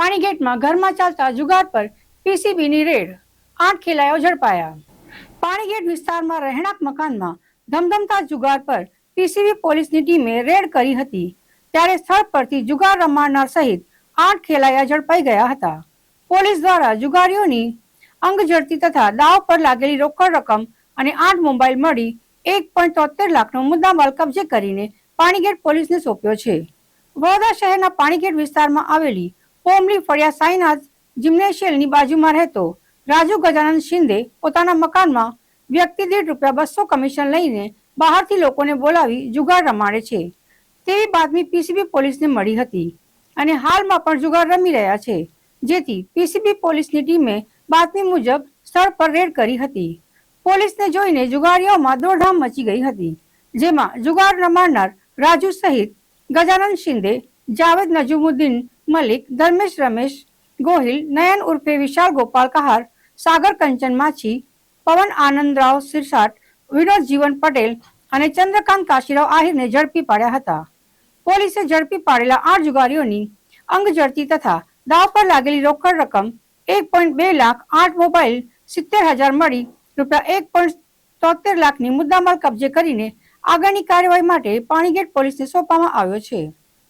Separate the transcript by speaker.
Speaker 1: પાણીગેટમાં ઘરમાં ચાલતા જુગાર પર પીસીબીની રેડ. આઠ ખેલાયો ઝડપાયા. પાણીગેટ વિસ્તારમાં રહેણાંક મકાનમાં ધમધમતા જુગાર પર પીસીબી પોલીસની ટીમે રેડ કરી હતી. ત્યારે સ્થળ પરથી જુગાર રમાડનાર સહિત આઠ ખેલાયા ઝડપાઈ ગયા હતા. પોલીસ દ્વારા જુગારીઓની અંગ ઝડતી તથા દાવ પર લાગેલી રોકડ રકમ અને આઠ મોબાઈલ મળી એક પોઈન્ટ તોતેર લાખનો મુદ્દામાલ કબજે કરીને પાણીગેટ પોલીસને સોંપ્યો છે. વડોદરા શહેરના પાણીગેટ વિસ્તારમાં આવેલી પોમલી ફળિયા સાઈનાથ જિમ્નેશિયલની બાજુમાં રહેતો રાજુ ગજાનંદ શિંદે પોતાના મકાનમાં વ્યક્તિ દીઠ રૂપિયા બસો કમિશન લઈને બહારથી લોકોને બોલાવી જુગાર રમાડે છે. તેવી બાતમી પીસીબી પોલીસને મળી હતી અને હાલમાં પણ જુગાર રમી રહ્યા છે, જેથી પીસીબી પોલીસની ટીમે બાતમી મુજબ સ્થળ પર રેડ કરી હતી. પોલીસને જોઈને જુગારીઓમાં દોડધામ મચી ગઈ હતી, જેમાં જુગાર રમાડનાર રાજુ સહિત ગજાનંદ શિંદે જાવેદ નજુમુદ્દીન મલિક ધર્મેશ રમેશ ગોહિલ નયન ઉર્ફે વિશાલ ગોપાલ કહાર સાગર કંચન માછી પવન આનંદરાવ સિરસાટ વિનોદ જીવન પટેલ અને ચંદ્રકાંત કાશીરાવ આહિરને ઝડપી પાડ્યા હતા. પોલીસે ઝડપી પાડેલા આઠ જુગારીઓની અંગ ઝડતી તથા દાવ પર લાગેલી રોકડ રકમ એક પોઈન્ટ બે લાખ આઠ મોબાઈલ સિત્તેર હજાર મળી રૂપિયા એક પોઈન્ટ તોતેર લાખની મુદ્દામાલ કબજે કરીને આગળની કાર્યવાહી માટે પાણીગેટ પોલીસને સોંપવામાં આવ્યો છે.